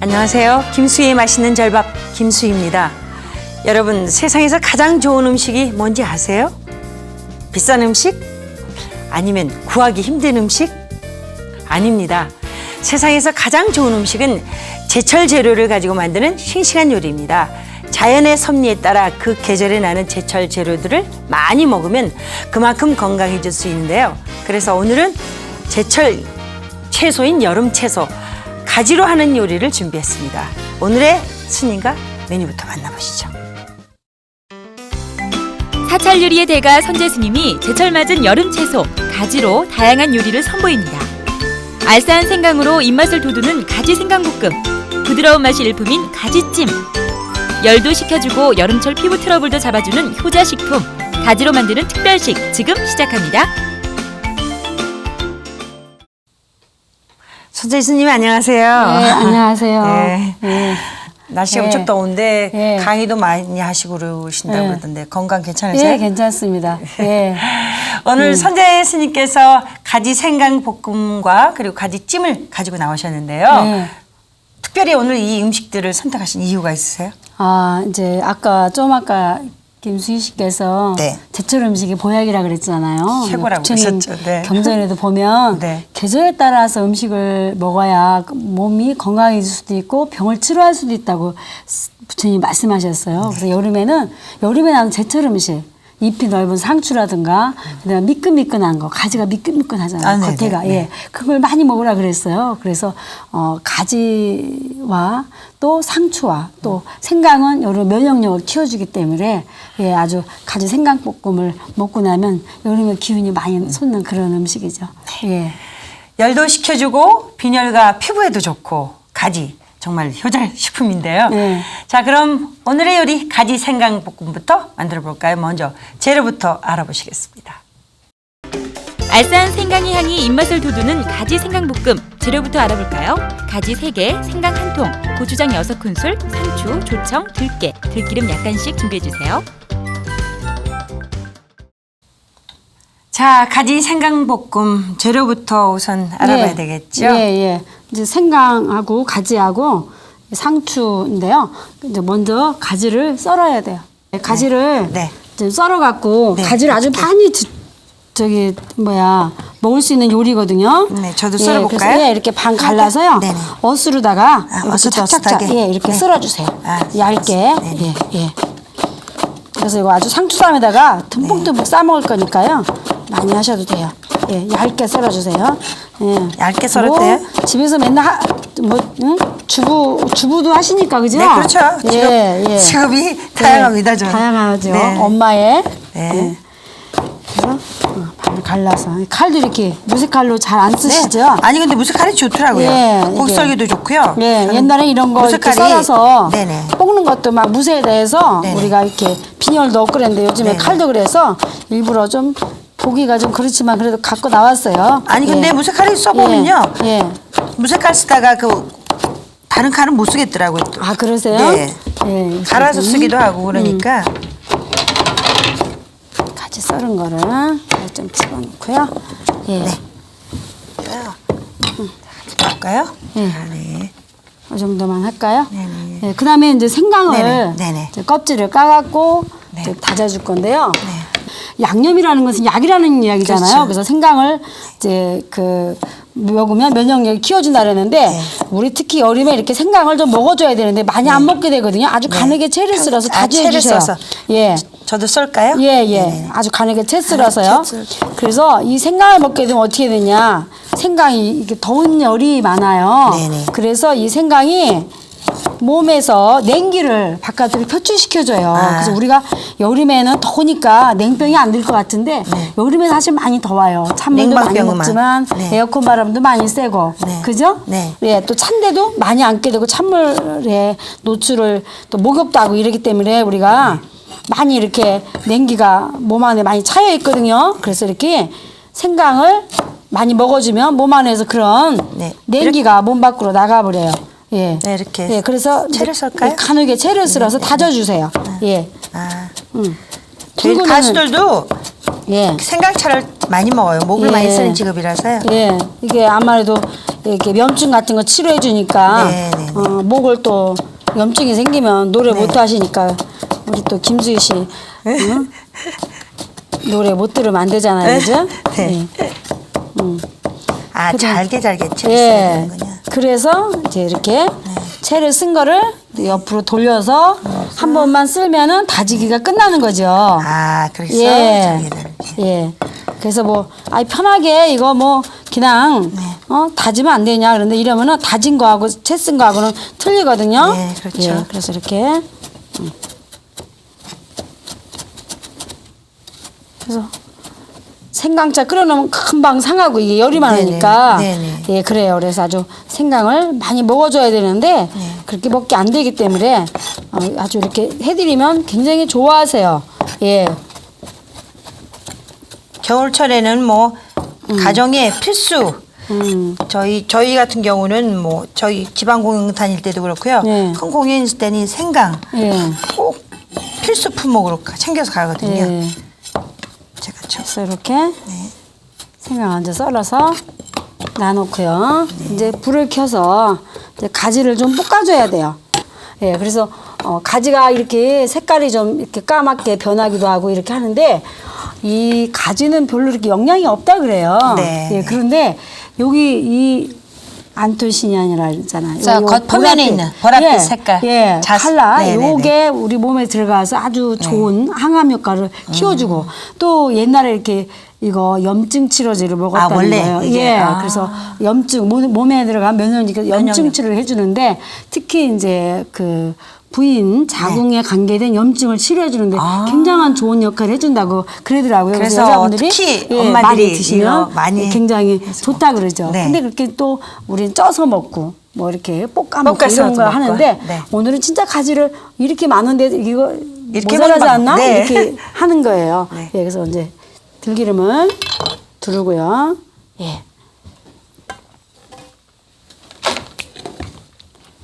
안녕하세요. 김수희의 맛있는 절밥 김수희입니다. 여러분 세상에서 가장 좋은 음식이 뭔지 아세요? 비싼 음식? 아니면 구하기 힘든 음식? 아닙니다. 세상에서 가장 좋은 음식은 제철 재료를 가지고 만드는 싱싱한 요리입니다. 자연의 섭리에 따라 그 계절에 나는 제철 재료들을 많이 먹으면 그만큼 건강해질 수 있는데요. 그래서 오늘은 제철 채소인 여름 채소 가지로 하는 요리를 준비했습니다. 오늘의 스님과 메뉴부터 만나보시죠. 사찰 요리의 대가 선재 스님이 제철 맞은 여름 채소 가지로 다양한 요리를 선보입니다. 알싸한 생강으로 입맛을 돋우는 가지 생강볶음, 부드러운 맛이 일품인 가지찜, 열도 식혀주고 여름철 피부 트러블도 잡아주는 효자식품, 가지로 만드는 특별식 지금 시작합니다. 선재 스님 안녕하세요. 네, 안녕하세요. 네. 네. 날씨가 네. 엄청 더운데 네. 강의도 많이 하시고 그러신다고 네. 그러던데 건강 괜찮으세요? 예, 괜찮습니다. 예. 오늘 선재 스님께서 가지 생강 볶음과 그리고 가지 찜을 가지고 나오셨는데요. 네. 특별히 오늘 이 음식들을 선택하신 이유가 있으세요? 아, 이제 아까 좀 아까 김수희 씨께서 네. 제철 음식이 보약이라 그랬잖아요. 최고라고 부처님 그러셨죠. 네. 경전에도 보면 네. 계절에 따라서 음식을 먹어야 그 몸이 건강해질 수도 있고 병을 치료할 수도 있다고 스- 부처님이 말씀하셨어요. 그래서 여름에는 여름에 나는 제철 음식 잎이 넓은 상추라든가 그다음에 미끈미끈한 거 가지가 미끈미끈하잖아요. 아, 네네. 겉에가 예 그걸 많이 먹으라 그랬어요. 그래서 어 가지와 또 상추와 또 생강은 여름 면역력을 키워주기 때문에 예 아주 가지 생강볶음을 먹고 나면 여름에 기운이 많이 솟는 그런 음식이죠. 예. 열도 식혀주고 빈혈과 피부에도 좋고 가지 정말 효자 식품인데요. 네. 자 그럼 오늘의 요리 가지 생강 볶음부터 만들어 볼까요? 먼저 재료부터 알아보시겠습니다. 알싸한 생강의 향이 입맛을 돋우는 가지 생강 볶음 재료부터 알아볼까요? 가지 3개, 생강 1통, 고추장 6큰술, 상추, 조청, 들깨, 들기름 약간씩 준비해 주세요. 자 가지 생강 볶음 재료부터 우선 알아봐야 예. 되겠죠? 예, 예. 이제 생강하고 가지하고 상추인데요. 이제 먼저 가지를 썰어야 돼요. 가지를 네. 이제 썰어 갖고 네. 가지를 아주 많이 드- 저기 뭐야 먹을 수 있는 요리거든요. 네, 저도 예, 썰어볼까요? 예, 이렇게 반 갈라서요. 네네. 어스로다가 아, 이렇게 어슷어슷하게. 착착착 예, 이렇게 네. 썰어주세요. 아, 얇게 네네. 예, 예. 그래서 이거 아주 상추쌈에다가 듬뿍듬뿍 싸 먹을 거니까요. 많이 하셔도 돼요. 예, 얇게 썰어주세요. 예. 얇게 썰었대요? 그리고 집에서 맨날 하, 뭐 응? 주부 주부도 하시니까 그죠? 네, 그렇죠. 예, 예. 직업이 다양합니다, 저는. 다양하죠. 네. 엄마의. 네. 예. 그래서 어, 반을 갈라서 칼도 이렇게 무쇠칼로 잘 안 쓰시죠? 네. 아니 근데 무쇠칼이 좋더라고요. 예, 고기 이게. 썰기도 좋고요. 예, 옛날에 이런 거 무쇠칼이- 썰어서 네네. 볶는 것도 막 무쇠에 대해서 네네. 우리가 이렇게 빈혈 넣고 그랬는데 요즘에 네네. 칼도 그래서 일부러 좀 보기가 좀 그렇지만 그래도 갖고 나왔어요. 아니 근데 예. 무쇠칼이 써보면요. 예. 예. 무쇠칼 쓰다가 그 다른 칼은 못 쓰겠더라고요. 또. 아 그러세요? 네. 예. 갈아서 음. 쓰기도 하고 그러니까 같이 썰은 거를 좀 집어넣고요. 예. 네. 볼까요? 예. 아, 네. 이 정도만 할까요? 네네. 예, 그다음에 이제 생강을 네네, 네네. 이제 껍질을 까갖고 네. 다져줄 건데요. 양념이라는 것은 약이라는 이야기잖아요. 그렇죠. 그래서 생강을 이제 그 먹으면 면역력을 키워준다 그랬는데 네. 우리 특히 여름에 이렇게 생강을 좀 먹어줘야 되는데 많이 안 먹게 되거든요. 아주 가늘게 채를 썰어서 아, 다져 채를 주세요. 써서. 예. 저도 썰까요? 예, 예. 네네. 아주 가늘게 채 썰어서요. 아, 채 그래서 이 생강을 먹게 되면 어떻게 되냐. 생강이 이게 더운 열이 많아요. 네네. 그래서 이 생강이 몸에서 냉기를 바깥으로 표출시켜줘요. 아. 그래서 우리가 여름에는 더우니까 냉병이 안 들 것 같은데 여름에 사실 많이 더워요. 찬물도 많이. 먹지만 네. 에어컨 바람도 많이 쐬고 네. 그죠? 네. 예, 또 찬데도 많이 안게 되고 찬물에 노출을 또 목욕도 하고 이러기 때문에 우리가 많이 이렇게 냉기가 몸 안에 많이 차여 있거든요. 그래서 이렇게 생강을 많이 먹어주면 몸 안에서 그런 네. 냉기가 몸 밖으로 나가버려요. 예. 네, 이렇게 예, 그래서 채를 썰까요? 예, 가늘게 채를 썰어서 다져주세요. 예. 아, 음. 저희 가수들도 예. 생강차를 많이 먹어요. 목을 예. 많이 쓰는 직업이라서요. 예, 이게 아무래도 이렇게 염증 같은 거 치료해 주니까 네, 네, 네. 어, 목을 또 염증이 생기면 노래 못 하시니까 우리 또 김수희 씨 응? 노래 못 들으면 안 되잖아요, 그죠? 네. 아 잘게 잘게 예. 채 써야 되는군요. 그래서 이제 이렇게 채를 쓴 거를 옆으로 돌려서 한 번만 쓸면은 다지기가 끝나는 거죠. 아 그래서 예. 잘게 잘게. 예. 그래서 뭐, 아이, 편하게 이거 뭐, 그냥, 네. 어, 다지면 안 되냐. 그런데 이러면은 다진 거하고 채 쓴 거하고는 틀리거든요. 네, 그렇죠. 예, 그래서 이렇게. 음. 그래서 생강차 끓여놓으면 금방 상하고 이게 열이 많으니까. 네네. 예, 그래요. 그래서 아주 생강을 많이 먹어줘야 되는데 네. 그렇게 먹기 안 되기 때문에 어, 아주 이렇게 해드리면 굉장히 좋아하세요. 예. 겨울철에는 뭐 가정의 필수. 음. 저희 저희 같은 경우는 뭐 저희 지방 공연 다닐 때도 그렇고요. 네. 큰 공연 있을 때는 생강 예. 꼭 필수 품목으로 가- 챙겨서 가거든요. 예. 그래서 이렇게 네. 생강 먼저 썰어서 놔놓고요. 이제 불을 켜서 이제 가지를 좀 볶아줘야 돼요. 예, 그래서 어, 가지가 이렇게 색깔이 좀 이렇게 까맣게 변하기도 하고 이렇게 하는데 이 가지는 별로 이렇게 영양이 없다 그래요. 네, 예, 네. 그런데 여기 이 안토시니안이라 그러잖아요. 자, 요 겉표면에. 있는 보랏빛 예, 색깔. 예, 자, 칼라. 네네네. 요게 우리 몸에 들어가서 아주 좋은 항암 효과를 키워주고 또 옛날에 이렇게 이거 염증 치료제를 먹었다는 아, 원래 거예요. 이게? 예, 아. 그래서 염증 몸- 몸에 들어간 면역력 염증 면역력. 치료를 해주는데 특히 이제 그 부인 자궁에 관계된 염증을 치료해 주는데 네. 아. 굉장한 좋은 역할을 해주는다고 그러더라고요. 그래서 여자분들이 특히 예, 엄마들이 드시면 많이 굉장히 해서 좋다 그러죠. 네. 근데 그렇게 또 우리는 쪄서 먹고 뭐 이렇게 볶아 먹고 이런 거. 하는데 네. 오늘은 진짜 가지를 이렇게 많은데 이거 이렇게 모자라지 않나 네. 이렇게 하는 거예요. 네. 예, 그래서 이제 들기름을 두르고요. 예.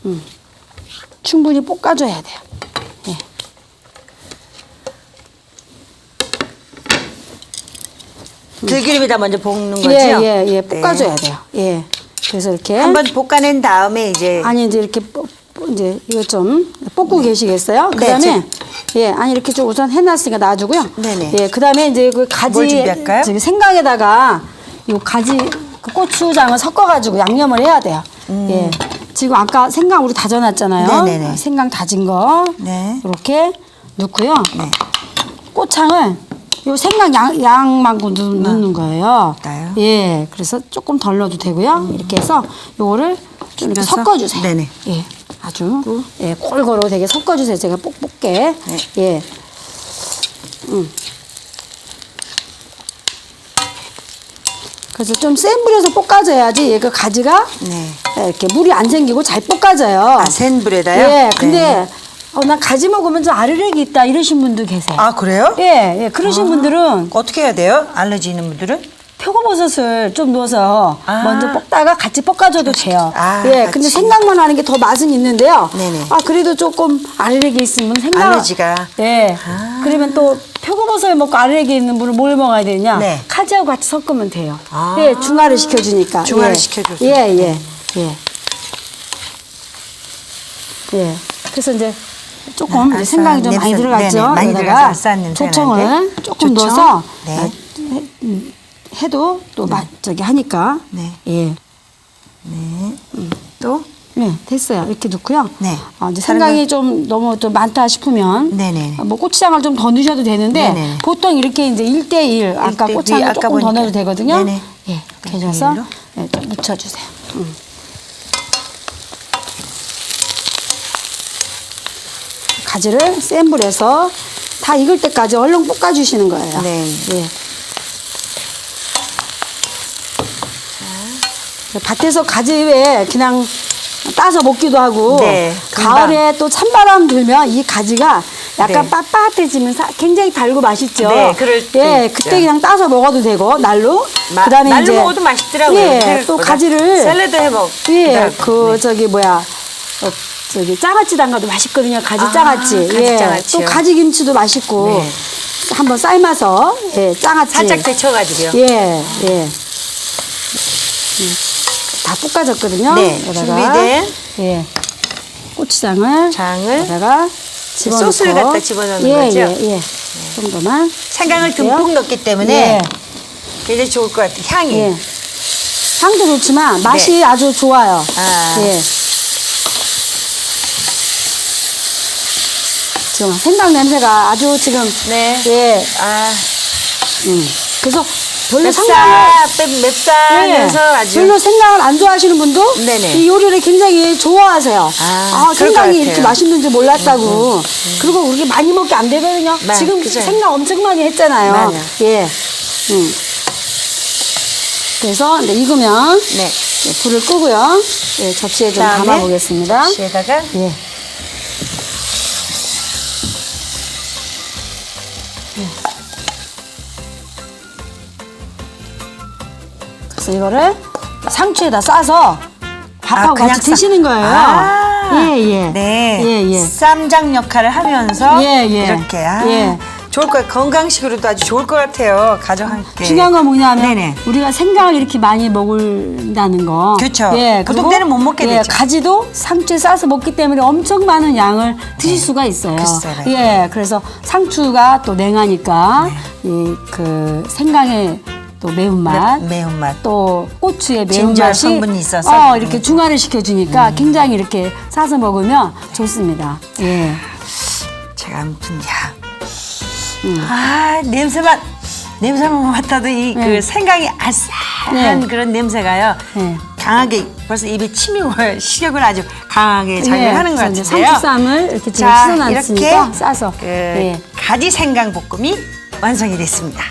음. 충분히 볶아줘야 돼요. 예. 들기름에다 먼저 볶는 거죠? 예, 예, 예. 네. 볶아줘야 돼요. 예. 그래서 이렇게 한번 볶아낸 다음에 이제 아니 이제 이렇게 이제 이거 좀 볶고 계시겠어요? 네, 그다음에 예 아니 이렇게 좀 우선 해놨으니까 놔주고요. 네네. 예 그다음에 이제 그 가지 준비할까요? 저기 생강에다가 이 가지 그 고추장을 섞어가지고 양념을 해야 돼요. 예 지금 아까 생강 우리 다져놨잖아요. 음. 네네네. 생강 다진 거 네. 이렇게 넣고요. 네. 꼬창을 요 생강 양, 양만큼 넣- 넣는 거예요. 나요? 예, 그래서 조금 덜 넣어도 되고요. 이렇게 해서 요거를 좀 이렇게? 섞어주세요. 네네. 예, 아주 예 골고루 되게 섞어주세요. 제가 뽁뽁게. 네. 예. 음. 그래서 좀 센 불에서 볶아줘야지 얘가 가지가 네. 이렇게 물이 안 생기고 잘 볶아져요. 아, 센 불에다요? 예, 근데 네. 어, 나 가지 먹으면 좀 아르렉이 있다 이러신 분도 계세요. 아 그래요? 예, 예, 그러신 분들은 어떻게 해야 돼요? 알러지 있는 분들은? 표고버섯을 좀 넣어서 아. 먼저 볶다가 같이 볶아줘도 돼요. 아, 예, 같이. 근데 생강만 하는 게 더 맛은 있는데요. 네네. 아, 그래도 조금 알레르기 있으면 생강. 알러지가. 예. 아. 그러면 또 표고버섯을 먹고 알레르기 있는 분은 뭘 먹어야 되냐? 네. 카지하고 같이 섞으면 돼요. 아. 예, 중화를 시켜주니까. 중화를 예. 시켜줘서. 예, 예, 예. 예. 그래서 이제 조금 아, 이제 생강이 좀 많이. 들어갔죠. 네네, 많이 들어가서 조청을. 조금 조청? 넣어서 네. 아, 해- 음, 해도 또맛 저기 하니까. 네. 예. 네. 또? 네, 됐어요. 이렇게 넣고요. 네. 어, 이제 생강이 좀 너무 좀 많다 싶으면 네네. 어, 뭐 고추장을 좀 더 넣으셔도 되는데 네네. 보통 이렇게 이제 1대1 아까 일대- 고추장을 위, 아까 조금 더 보니까. 넣어도 되거든요. 네네. 예, 이렇게 해서? 예, 좀 묻혀주세요. 음. 가지를 센 불에서 다 익을 때까지 얼른 볶아주시는 거예요. 네. 예. 밭에서 가지 왜 그냥 따서 먹기도 하고 네. 가을에 또 찬바람 불면 이 가지가 약간 네. 빳빳해지면 사- 굉장히 달고 맛있죠. 네, 그럴 때 예. 그때 그냥 따서 먹어도 되고 날로. 마- 그다음에 날로 이제 먹어도 맛있더라고요. 예, 또 생각보다. 가지를 샐러드 해 먹- 예, 그다음- 그 네. 저기 뭐야. 어, 저기 장아찌 담가도 맛있거든요. 가지 아, 장아찌. 가지 예. 장아찌요. 또 가지 김치도 맛있고. 네. 한번 삶아서 예, 장아찌. 살짝 데쳐가지고요. 예, 예. 음. 다 볶아졌거든요. 네, 여기다가 준비된 예, 고추장을 장을 여기다가 집어넣고 소스를 갖다 집어넣는 예, 거죠? 예, 예. 정도만 생강을. 듬뿍 넣기 때문에 예, 굉장히 좋을 것 같아요. 향이. 예. 향도 좋지만 맛이 네. 아주 좋아요. 아. 예. 지금 생강 냄새가 아주 지금 네. 예. 아, 음. 그래서 별로 맵, 맵싸면서 예. 아주. 별로 생강을 안 좋아하시는 분도 네네. 이 요리를 굉장히 좋아하세요. 아, 그럴 것 생강이 같아요. 음, 이렇게 맛있는 줄 몰랐다고. 그리고 우리 많이 먹게 안 되거든요. 네, 지금 그죠. 생강 엄청 많이 했잖아요. 맞아요. 예. 음. 그래서 이제 익으면 네. 예, 불을 끄고요. 예, 접시에 좀 그다음에 담아 보겠습니다. 접시에다가 예. 그래서 이거를 상추에다 싸서 밥하고 아, 그냥 같이 싸- 드시는 거예요. 아, 예, 예. 네. 예, 예. 쌈장 역할을 하면서 예, 예. 이렇게 아, 예. 좋을 것. 건강식으로도 아주 좋을 것 같아요. 가족 함께. 중요한 건 뭐냐면 네네. 우리가 생강을 이렇게 많이 먹는다는 거. 그렇죠. 예, 보통 그리고 때는 못 먹게 예, 되죠. 가지도 상추에 싸서 먹기 때문에 엄청 많은 양을 드실 수가 있어요. 네. 글쎄요. 예, 그래서 상추가 또 냉하니까 네. 이그 생강의 또 매운맛, 매- 매운맛. 또 고추의 매운맛이 성분이 있어서. 어, 이렇게 중화를 시켜주니까 굉장히 이렇게 싸서 먹으면 좋습니다. 예. 제가 아무튼 야. 아, 냄새만 냄새만 맡아도 이 그 네. 생강이 아싸한 네. 그런 냄새가요. 네. 강하게 벌써 입에 침이 와요. 식욕을 아주 강하게 작용하는 것 같은데요. 상추쌈을 이렇게 지금 자, 씻어놨으니까 이렇게 싸서 그 예. 가지 생강 볶음이 완성이 됐습니다.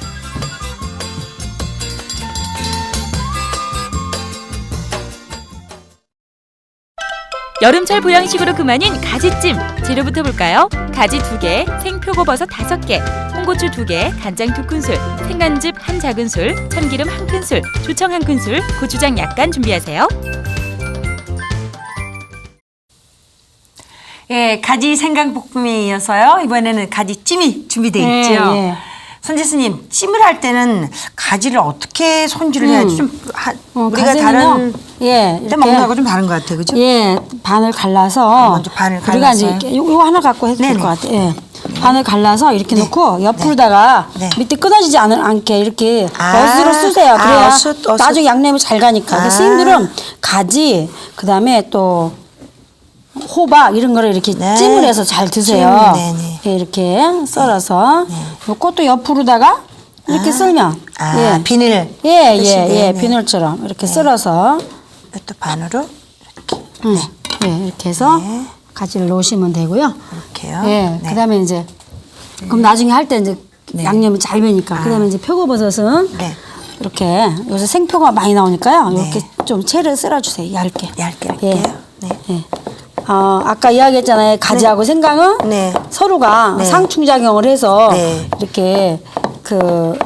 여름철 보양식으로 그만인 가지찜 재료부터 볼까요? 가지 2개, 생표고버섯 5개, 홍고추 2개, 간장 2큰술, 생간즙 1 작은술, 참기름 1큰술, 조청 1큰술, 고추장 약간 준비하세요. 예, 가지 생강 볶음에 이어서요. 이번에는 가지 찜이 준비되어 예, 있죠. 예. 손재스님, 찜을 할 때는 가지를 어떻게 손질을 해야지 좀 하- 어, 우리가 가지는요, 다른 예, 때 이렇게, 먹는 거하고 좀 다른 것 같아요, 그죠? 예, 반을 갈라서 아, 먼저 반을 우리가 갈라서요? 이제 이렇게 요거 하나 갖고 해도 될 네네. 것 같아요. 예. 반을 갈라서 이렇게 네. 놓고 옆으로다가 네. 밑에 끊어지지 않, 않게 이렇게 아. 어스로 쓰세요. 아, 그래야 어슷, 어슷. 나중에 양념이 잘 가니까. 아. 스님들은 가지, 그 다음에 또 호박 이런 거를 이렇게 네. 찜을 해서 잘 드세요. 찜, 네네. 예, 이렇게 썰어서 요것도 옆으로다가 이렇게 썰면 아, 예. 비닐. 예, 예, 예. 비늘처럼 이렇게 썰어서 또 반으로 음, 예, 이렇게 해서 네. 가지를 넣으시면 되고요. 이렇게요. 예, 네. 그다음에 이제 그럼 나중에 할 때 이제 네. 양념이 잘 배니까 그다음에 이제 표고버섯은 네. 이렇게 요새 생표가 많이 나오니까요. 네. 이렇게 좀 채를 썰어주세요. 얇게. 얇게 예. 할게요. 네. 예. 어, 아까 이야기했잖아요. 가지하고 생강은 네. 서로가 네. 상충작용을 해서 네. 이렇게 그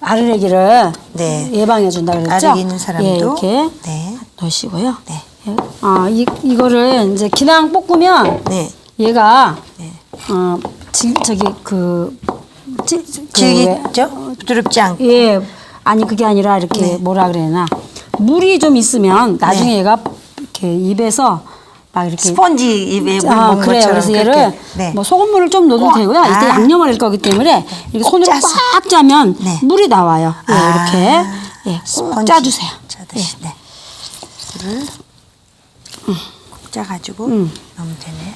아르레기를 네. 예방해 준다 그랬죠. 아르기 있는 사람도. 예, 이렇게 네. 넣으시고요. 네. 예. 아, 이, 이거를 이제 그냥 볶으면 네. 얘가 네. 어, 지, 저기 그, 지, 그 질기죠? 부드럽지 않고. 예, 아니 그게 아니라 이렇게 네. 뭐라 그래나 물이 좀 있으면 나중에 얘가 이렇게 입에서 막 이렇게 스펀지 입에 물 아, 그래요. 것처럼 그래서 얘를 그렇게. 네. 뭐 소금물을 좀 넣어도 꽉. 되고요. 이때 아. 양념을 할 거기 때문에 이렇게 꼭 손으로 짜서. 꽉 짜면 네. 물이 나와요. 예, 아, 이렇게 예, 꼭 스펀지 짜주세요. 짜듯이. 네. 물을 꼭 짜가지고 음. 넣으면 되네요.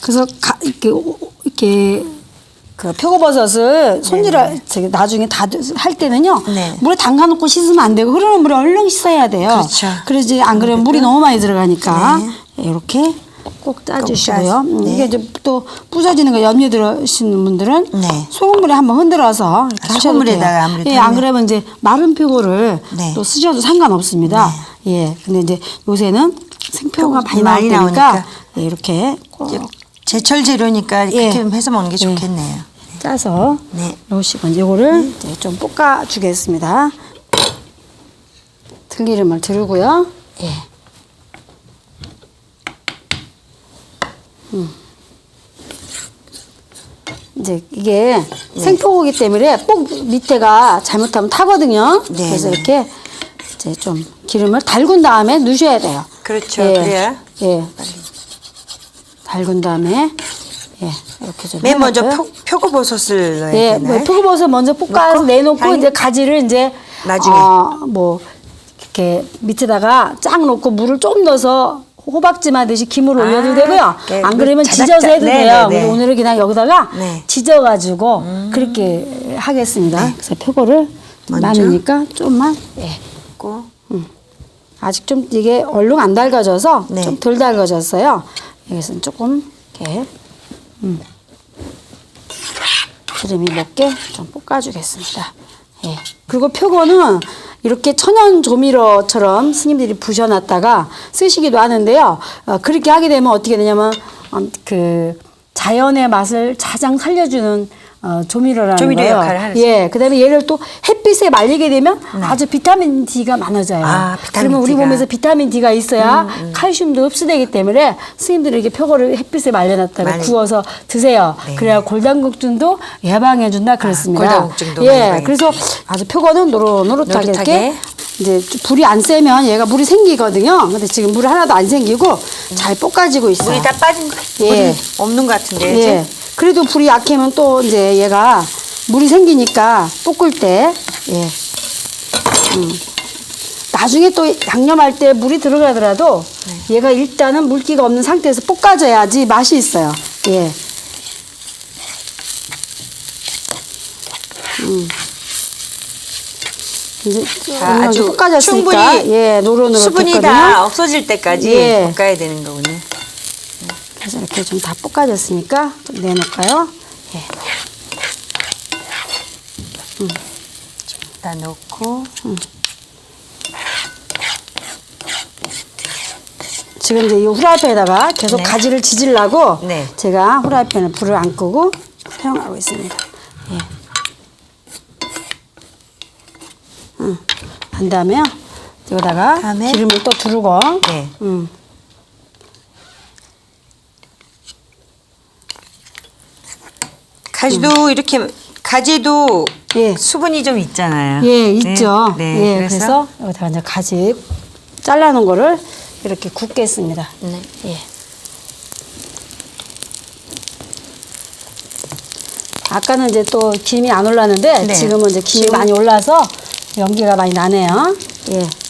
그래서 가, 이렇게 오- 이렇게 그 표고버섯을 손질할 저기 나중에 다 할 때는요 네. 물에 담가놓고 씻으면 안 되고 흐르는 물에 얼른 씻어야 돼요. 그렇죠. 그러지 안 그러면 물이 너무 많이 들어가니까 이렇게 꼭 짜주시고요. 음, 네. 이게 이제 또 부서지는 거 염려 들으시는 분들은 네. 소금물에 한번 흔들어서 이렇게 아, 하셔도. 소금물에다가 아무래도 예, 안 하면. 그러면 이제 마른 표고를 네. 또 쓰셔도 상관없습니다. 예, 근데 이제 요새는 생표가 또 많이 많이 나오니까 나오니까. 예, 이렇게 꼭이 제 제철 재료니까 예. 그렇게 해서 먹는 게 예. 좋겠네요. 짜서 네. 넣으시고 이제 요거를 이제 좀 볶아 주겠습니다. 들기름을 두르고요. 예. 음. 이제 이게 생포고기 때문에 꼭 밑에가 잘못하면 타거든요. 네, 그래서 네. 이렇게 이제 좀 기름을 달군 다음에 넣으셔야 돼요. 그렇죠. 예. 그래야 예. 달군 다음에 예 이렇게 좀. 맨 먼저 해놓고요. 표, 표고버섯을 넣어야 예, 되나요? 뭐 표고버섯 먼저 볶아서 넣고 내놓고 향이? 이제 가지를 이제 나중에. 어, 뭐 이렇게 밑에다가 쫙 놓고 물을 좀 넣어서 호박찜 하듯이 김을 아, 올려도 되고요. 네, 안그 그러면 자작자- 지져서 해도 네, 돼요. 네, 네. 근데 오늘은 그냥 여기다가 네. 음. 지져가지고 그렇게 하겠습니다. 그래서 표고를 먼저. 많으니까 좀만 예. 고 아직 좀 이게 얼른 안 달궈져서 네. 좀 덜 달궈졌어요. 여기서는 조금 이렇게 음. 기름이 먹게 좀 볶아주겠습니다. 예. 그리고 표고는 이렇게 천연 조미료처럼 스님들이 부셔놨다가 쓰시기도 하는데요. 어, 그렇게 하게 되면 어떻게 되냐면 어, 그 자연의 맛을 가장 살려주는 어, 조미료라는 조미료 거예요. 역할을 하는 예, 그다음에 얘를 또 햇빛에 말리게 되면 아주 비타민 D가 많아져요. 네. 아, 비타민 그러면 우리 D가. 음, 몸에서 비타민 D가 있어야 칼슘도 흡수되기 때문에 스님들이 이렇게 표고를 햇빛에 말려놨다가 많이. 구워서 드세요. 네. 아, 그래야 골다공증도 예방해준다 그랬습니다. 골다공증도 예, 예방해. 그래서 아주 표고는 노릇노릇하게 노릇하게. 이렇게 이제 좀 불이 안 세면 얘가 물이 생기거든요. 근데 지금 물이 하나도 안 생기고 잘 볶아지고 있어요. 물이 다 빠진 거 예. 물이 없는 것 같은데 예. 지금? 그래도 불이 약하면 또 이제 얘가 물이 생기니까 볶을 때, 예. 음. 나중에 또 양념할 때 물이 들어가더라도 네. 얘가 일단은 물기가 없는 상태에서 볶아져야지 맛이 있어요. 예. 음. 이제 정도 아주 볶아졌으니까 충분히 예, 노릇노릇 수분이 됐거든요. 다 없어질 때까지 예. 볶아야 되는 거군요. 그래서 이렇게 좀 다 볶아졌으니까 좀 내놓을까요? 예. 다 넣고 지금 이제 이 후라이팬에다가 계속 네. 가지를 지지려고 네. 제가 후라이팬을 불을 안 끄고 사용하고 있습니다. 예. 음. 한 다음에요. 여기다가 다음에? 기름을 또 두르고 네. 음. 가지도 이렇게 가지도 예. 수분이 좀 있잖아요. 예, 네, 있죠. 네, 예, 그래서, 여기다가 이제 가지 잘라놓은 거를 이렇게 굽겠습니다. 네. 예. 아까는 이제 또 김이 안 올랐는데 네. 지금은 이제 김이 많이 올라서 연기가 많이 나네요. 예.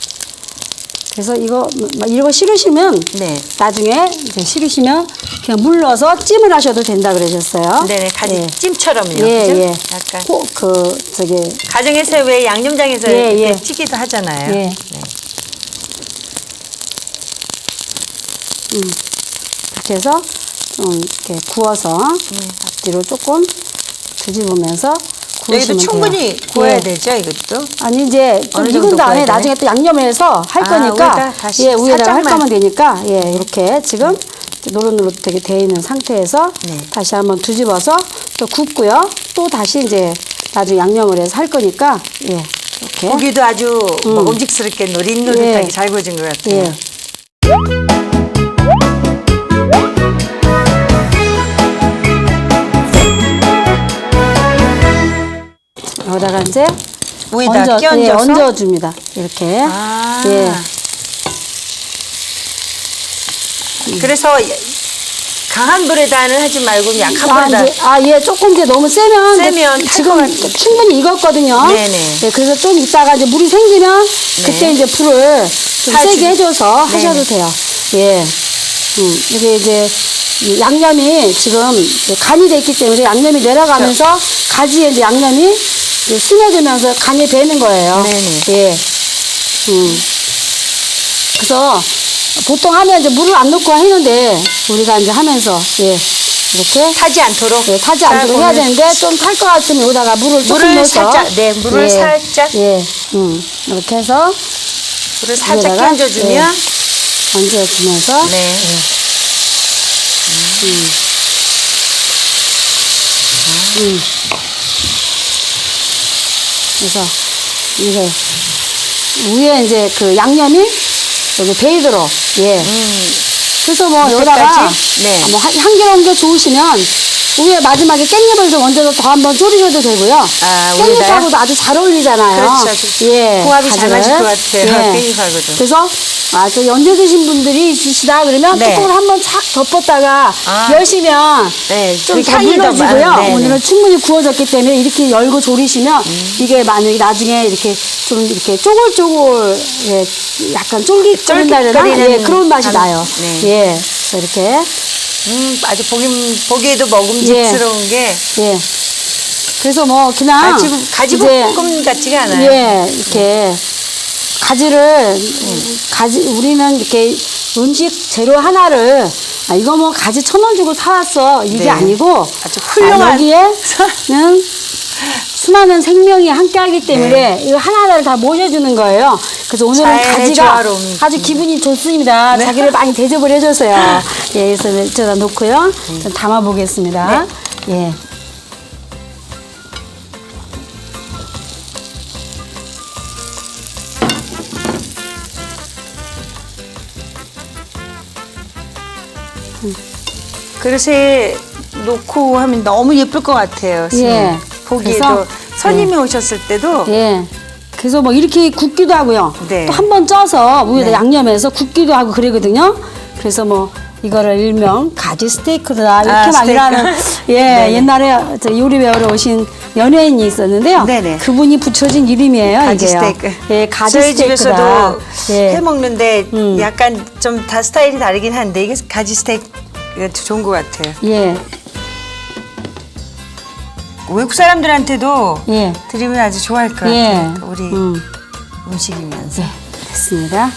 그래서 이거 뭐 이거 싫으시면 네. 나중에 이제 싫으시면 그냥 물 넣어서 찜을 하셔도 된다 그러셨어요. 네네 가지 예. 찜처럼요. 예, 그죠? 예. 약간 호, 그 저기 가정에서 왜 양념장에서 예, 이렇게 예. 찌기도 하잖아요. 예. 네. 이렇게 해서 좀 이렇게 구워서 앞뒤로 조금 뒤집으면서 네. 여기도 충분히. 구워야 예. 되죠, 이것도. 아니 이제 좀 익은 다음에? 나중에 또 양념해서 할 아, 거니까 다시 예 위에다가 할. 거면 되니까 예 이렇게 지금 노릇노릇하게 돼 있는 상태에서 네. 다시 한번 뒤집어서 또 굽고요 또 다시 이제 나중에 양념을 해서 할 거니까 예 이렇게 고기도 아주 먹음직스럽게 노릇노릇하게 예. 잘 구워진 것 같아요. 예. 여기다가 이제 위에다 끼얹어서? 예, 얹어줍니다. 이렇게. 아. 예. 그래서 강한 불에다는 하지 말고 약한 아, 불에다. 이제, 아, 예, 조금 이제 너무 세면, 세면 지금. 충분히 익었거든요. 네네. 예, 그래서 좀 이따가 이제 물이 생기면 네. 그때 이제 불을 좀 살짝- 세게 해줘서 네네. 하셔도 돼요. 예. 음, 이게 이제 이 양념이 지금 간이 돼 있기 때문에 양념이 내려가면서 가지에 이제 양념이 이제 스며들면서 간이 배는 거예요. 네네. 예. 음. 그래서 보통 하면 이제 물을 안 넣고 하는데 우리가 이제 하면서 예. 이렇게 타지 않도록. 예, 타지 않도록 해야 쌀 되는데 좀 탈 것 같으면 여기다가 물을 조금 물을 넣어서 살짝, 네, 물을 살짝. 예, 음, 이렇게 해서 불을 살짝 위에다가, 끼얹어주면 예, 얹어 주면서 네. 그래서 이게 위에 이제 그 양념이 여기 베이도록 예. 그래서 뭐 여기다가 음. 네. 뭐 향- 향기로운 게 좋으시면 위에 마지막에 깻잎을 좀 얹어서 더 한번 졸이셔도 되고요. 아? 깻잎하고도 아주 잘 어울리잖아요. 그렇죠, 그렇죠. 예, 궁합이 잘 가지를. 맞을 것 같아요, 깻잎하고도. 그래서 아, 저 얹어 드신 분들이 있으시다 그러면 네. 뚜껑을 한번 착 덮었다가 아. 여시면 네, 좀. 많- 네, 네. 오늘은 충분히 구워졌기 때문에 이렇게 열고 졸이시면 음. 이게 만약에 나중에 이렇게 좀 이렇게 쪼글쪼글 예, 약간 쫄깃거린다 그러나 쫄깃거리는 예, 그런 맛이 감- 나요. 네. 예, 그래서 이렇게 음, 아주 보기, 보기에도 먹음직스러운 게 예. 그래서 뭐 그냥 가지, 가지 이제 볶음 같지가 않아요. 예, 이렇게 가지를 가지 우리는 이렇게 음식 재료 하나를 아, 이거 뭐 가지 천 원 주고 사왔어 이게 네. 아니고 아주 훌륭한 아, 여기에는 수많은 생명이 함께하기 때문에 이거 하나하나를 다 모셔주는 거예요. 그래서 오늘은 네. 자연의 가지가 조화로움이. 아주 기분이 좋습니다. 네. 자기를 많이 대접을 해줘서요. 예, 그래서 저다 놓고요. 좀 담아보겠습니다. 예. 그릇에 놓고 하면 너무 예쁠 것 같아요. 예. 그래서, 손님이 오셨을 때도 예. 그래서 뭐 이렇게 굽기도 하고요. 네. 또 한 번 쪄서 위에다 네. 양념해서 굽기도 하고 그러거든요. 그래서 뭐 이거를 일명 가지 스테이크다 이렇게 아, 막 스테이크. 일하는 예 네네. 옛날에 저 요리 배우러 오신 연예인이 있었는데요. 네네. 그분이 붙여진 이름이에요. 가지 이게요. 스테이크. 예, 가지 저희 스테이크다. 집에서도 예. 해 먹는데 음. 약간 좀 다 스타일이 다르긴 한데 이게 가지 스테이크 좋은 것 같아요. 예, 외국 사람들한테도 예. 드리면 아주 좋아할 것 예. 같아요. 우리 음, 음식이면서. 됐습니다.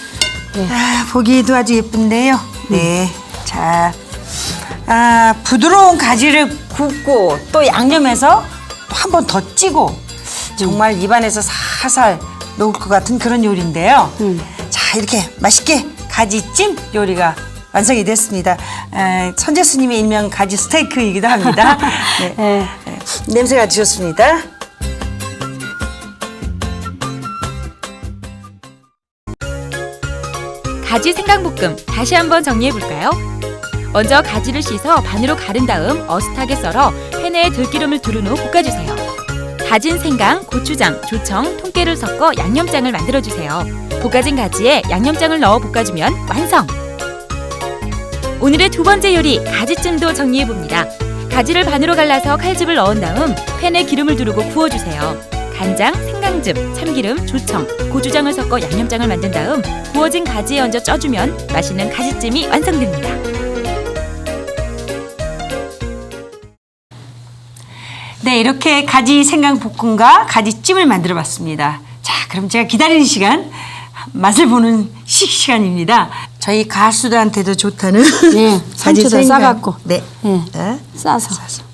예. 아, 보기에도 아주 예쁜데요. 네. 자, 아, 부드러운 가지를 굽고 또 양념해서 또 한 번 더 찌고 정말 입안에서 살살 녹을 것 같은 그런 요리인데요. 음. 자, 이렇게 맛있게 가지찜 요리가 완성이 됐습니다. 에, 선재 스님의 일명 가지 스테이크이기도 합니다. 네. 예. 네. 냄새가 좋습니다. 가지 생강볶음 다시 한번 정리해 볼까요? 먼저 가지를 씻어 반으로 가른 다음 어슷하게 썰어 팬에 들기름을 두른 후 볶아주세요. 다진 생강, 고추장, 조청, 통깨를 섞어 양념장을 만들어 주세요. 볶아진 가지에 양념장을 넣어 볶아주면 완성. 오늘의 두 번째 요리 가지찜도 정리해 봅니다. 가지를 반으로 갈라서 칼집을 넣은 다음 팬에 기름을 두르고 구워주세요. 간장, 생강즙, 참기름, 조청, 고추장을 섞어 양념장을 만든 다음 구워진 가지에 얹어 쪄주면 맛있는 가지찜이 완성됩니다. 네, 이렇게 가지 생강 볶음과 가지찜을 만들어 봤습니다. 자, 그럼 제가 기다리는 시간, 맛을 보는 식 시간입니다. 저희 가수들한테도 좋다는 예, 생강. 싸갖고. 네. 예. 네. 싸서.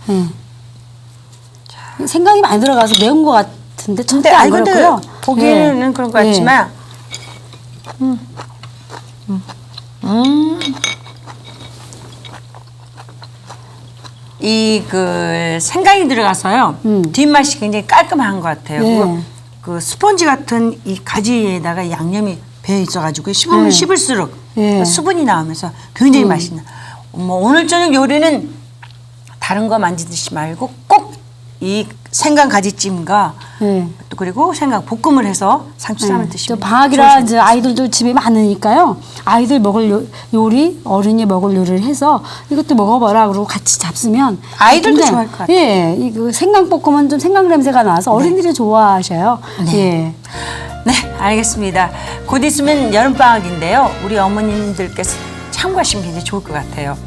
예. 생강이 많이 들어가서 매운 것 같은데 근데 절대 안 아니 근데 그렇고요. 보기에는 예. 그런 것 예. 같지만 음. 음. 이그 생강이 들어가서요 음. 뒷맛이 굉장히 깔끔한 것 같아요. 예. 그리고 그 스펀지 같은 이 가지에다가 양념이 배어 있어가지고 씹으면 예. 씹을수록 예. 그 수분이 나오면서 굉장히 맛있는. 뭐 오늘 저녁 요리는 다른 거 만지듯이 말고 꼭 이 생강 가지찜과 예. 또 그리고 생강 볶음을 해서 상추 쌈을 네. 저 드시면 방학이라 좋으실 이제 아이들도 집에 많으니까요. 아이들 먹을 요, 요리, 어른이 먹을 요리를 해서 이것도 먹어봐라 그러고 같이 잡수면 아이들도 근데, 좋아할 것 같아요. 예, 이그 생강 볶음은 좀 생강 냄새가 나서 어른들이 좋아하셔요. 네. 예. 네, 알겠습니다. 곧 있으면 여름 방학인데요. 우리 어머님들께서 참고하시면 굉장히 좋을 것 같아요.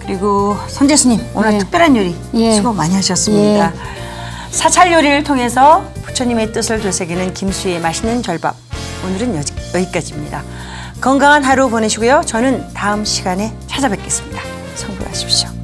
그리고 선재수님 오늘 예. 특별한 요리 예. 수고 많이 하셨습니다. 사찰 요리를 통해서 부처님의 뜻을 되새기는 김수희의 맛있는 절밥. 오늘은 여기, 여기까지입니다. 건강한 하루 보내시고요. 저는 다음 시간에 찾아뵙겠습니다. 성불하십시오.